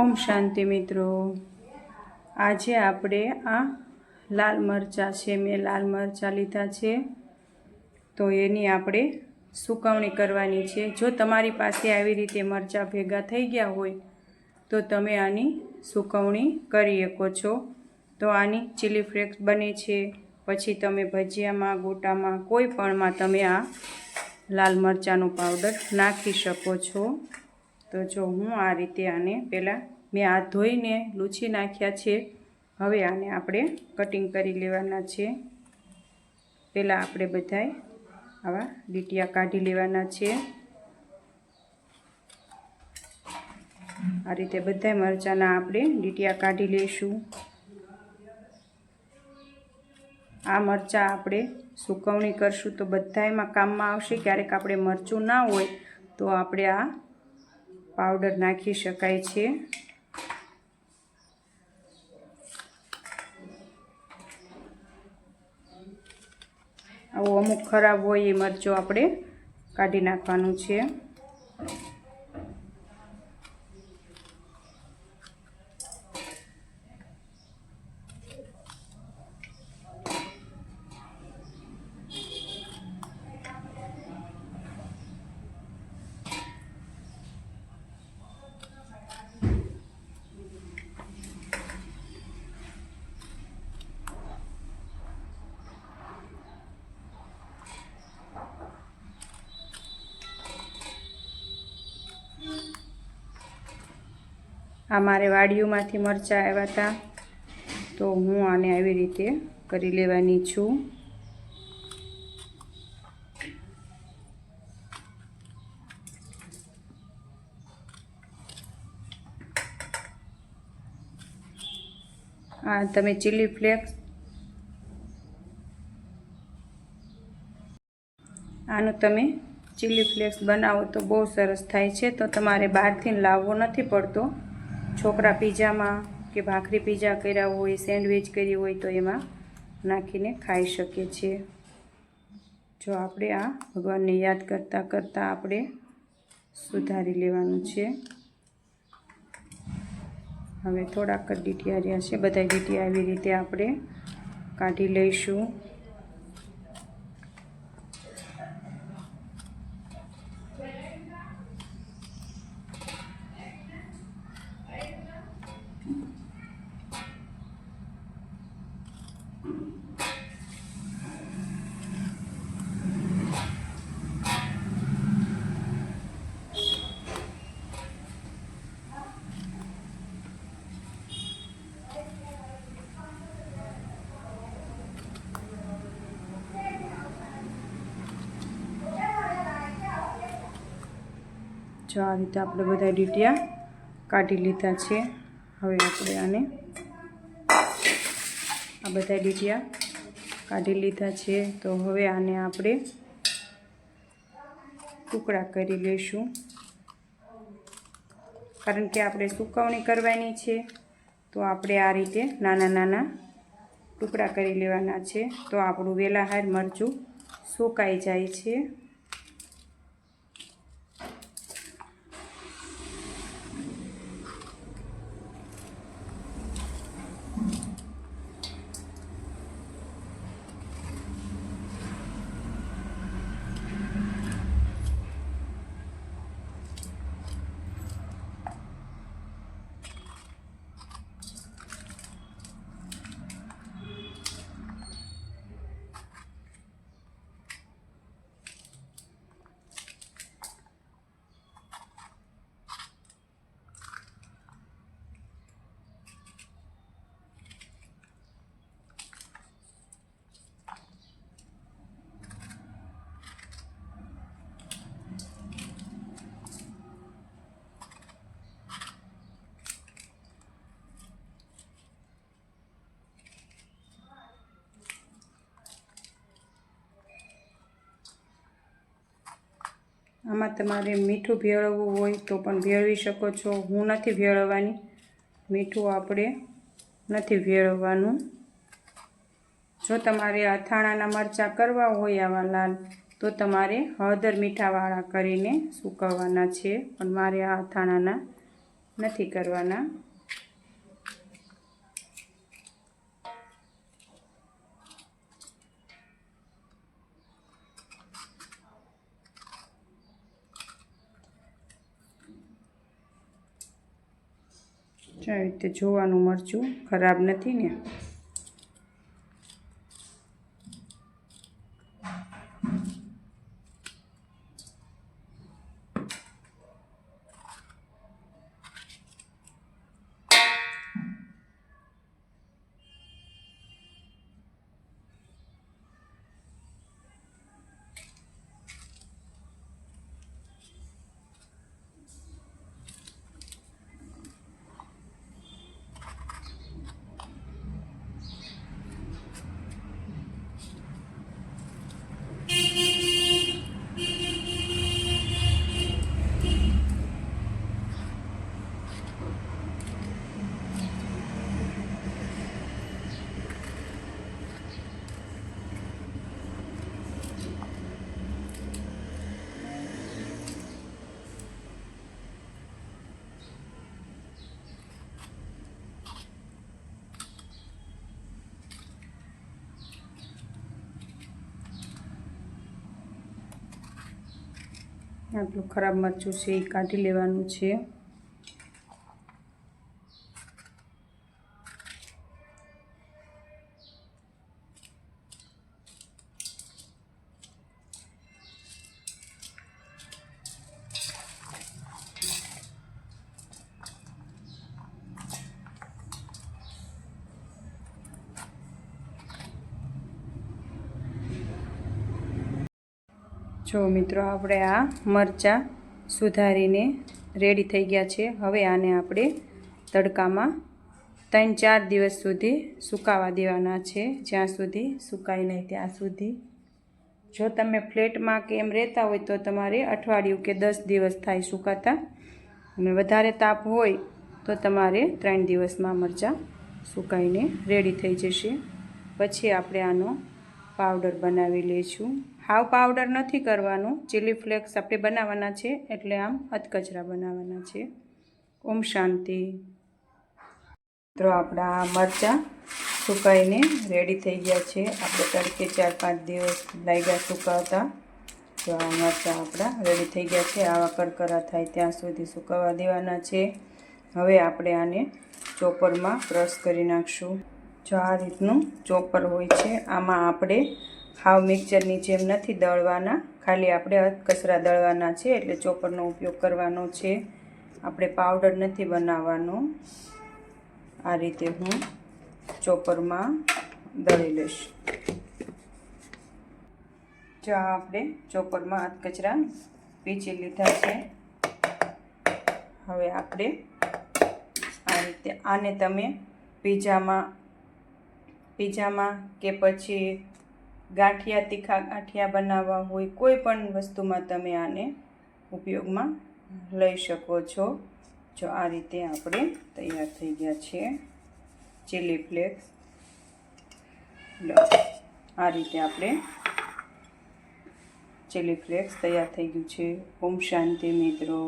ઓમ શાંતિ મિત્રો. આજે આપણે આ લાલ મરચાં છે, મેં લાલ મરચાં લીધા છે. તો એની આપણે સુકવણી કરવાની છે. જો તમારી પાસે આવી રીતે મરચાં ભેગા થઈ ગયા હોય, તો તમે આની સુકવણી કરી શકો છો. તો આની ચીલી ફ્લેક્સ બને છે. પછી તમે ભજીયામાં, ગોટામાં, કોઈ પણમાં તમે આ લાલ મરચાંનો પાવડર નાખી શકો છો. તો જો હું આ રીતે આને પહેલાં મેં હાથ ધોઈને લૂછી નાખ્યા છે. હવે આને આપણે કટિંગ કરી લેવાના છે. પહેલાં આપણે બધાય આવા લીટિયા કાઢી લેવાના છે. આ રીતે બધા મરચાંના આપણે લીટિયા કાઢી લઈશું. આ મરચાં આપણે સુકવણી કરશું તો બધાયમાં કામમાં આવશે. ક્યારેક આપણે મરચું ના હોય તો આપણે આ પાવડર નાખી શકાય છે. આવું અમુક ખરાબ હોય એ મરચું આપણે કાઢી નાખવાનું છે. આ મારે વાડીઓમાંથી મરચાં આવ્યા હતા. તો હું આને આવી રીતે કરી લેવાની છું. આ તમે ચીલી ફ્લેક્સ આનું તમે ચીલી ફ્લેક્સ બનાવો તો બહુ સરસ થાય છે. તો તમારે બહારથી લાવવો નથી પડતો. છોકરા પીઝામાં કે ભાખરી પીઝા કર્યા હોય, સેન્ડવિચ કરી હોય તો એમાં નાખીને ખાઈ શકીએ છીએ. જો આપણે આ ભગવાનને યાદ કરતાં કરતાં આપણે સુધારી લેવાનું છે. હવે થોડાક જ ડીટિયા રહ્યા છે. બધા ડીટિયા આવી રીતે આપણે કાઢી લઈશું. જો આ રીતે આપણે બધા ડીટિયા કાઢી લીધા છે. હવે આપણે આને આ બધા ડીટિયા કાઢી લીધા છે. તો હવે આને આપણે ટુકડા કરી લઈશું. કારણ કે આપણે સુકવણી કરવાની છે, તો આપણે આ રીતે નાના નાના ટુકડા કરી લેવાના છે. તો આપણું વેલાહાર મરચું સુકાઈ જાય છે. આમાં તમારે મીઠું ભેળવવું હોય તો પણ ભેળવી શકો છો. હું નથી ભેળવવાની. મીઠું આપણે નથી ભેળવવાનું. જો તમારે અથાણાના મરચાં કરવા હોય આવા લાલ, તો તમારે હળદર મીઠાવાળા કરીને સૂકવવાના છે. પણ મારે આ અથાણાના નથી કરવાના. આવી રીતે જોવાનું મરચું ખરાબ નથી ને? આટલું ખરાબ મરચું છે એ કાઢી લેવાનું છે. જો મિત્રો, આપણે આ મરચાં સુધારીને રેડી થઈ ગયા છે. હવે આને આપણે તડકામાં ત્રણ ચાર દિવસ સુધી સુકાવા દેવાના છે. જ્યાં સુધી સુકાય નહીં, ત્યાં સુધી. જો તમે ફ્લેટમાં કે એમ રહેતા હોય તો તમારે અઠવાડિયું કે દસ દિવસ થાય સુકાતા. અને વધારે તાપ હોય તો તમારે ત્રણ દિવસમાં મરચાં સુકાઈને રેડી થઈ જશે. પછી આપણે આનો પાવડર બનાવી લઈશું. હાવ પાવડર નથી કરવાનું. ચીલી ફ્લેક્સ આપણે બનાવવાના છે. એટલે આમ અધકચરા બનાવવાના છે. ઓમ શાંતિ. તો આપણા મરચાં સુકાઈને રેડી થઈ ગયા છે. આપણે તડકે ચાર પાંચ દિવસ લાગ્યા સુકાવતા. તો આ મરચાં આપણા રેડી થઈ ગયા છે. આવા કરકરા થાય ત્યાં સુધી સુકાવા દેવાના છે. હવે આપણે આને ચોપરમાં ક્રશ કરી નાખશું. જો આ રીતનું ચોપર હોય છે, આમાં આપણે હાવ મિક્સરની જેમ નથી દળવાના. ખાલી આપણે કચરા દળવાના છે એટલે ચોપરનો ઉપયોગ કરવાનો છે. આપણે પાવડર નથી બનાવવાનો. આ રીતે હું ચોપરમાં દળી લઈશ. જો આપણે ચોપરમાં કચરા પીચી લીધા છે. હવે આપણે આ રીતે આને તમે પીઝામાં પીઝામાં કે પછી ગાંઠિયા, તીખા ગાંઠિયા બનાવવા હોય, કોઈ પણ વસ્તુમાં તમે આને ઉપયોગમાં લઈ શકો છો. જો આ રીતે આપણે તૈયાર થઈ ગયા છે ચીલી ફ્લેક્સ આ રીતે આપણે ચીલી ફ્લેક્સ તૈયાર થઈ ગયું છે. ઓમ શાંતિ મિત્રો.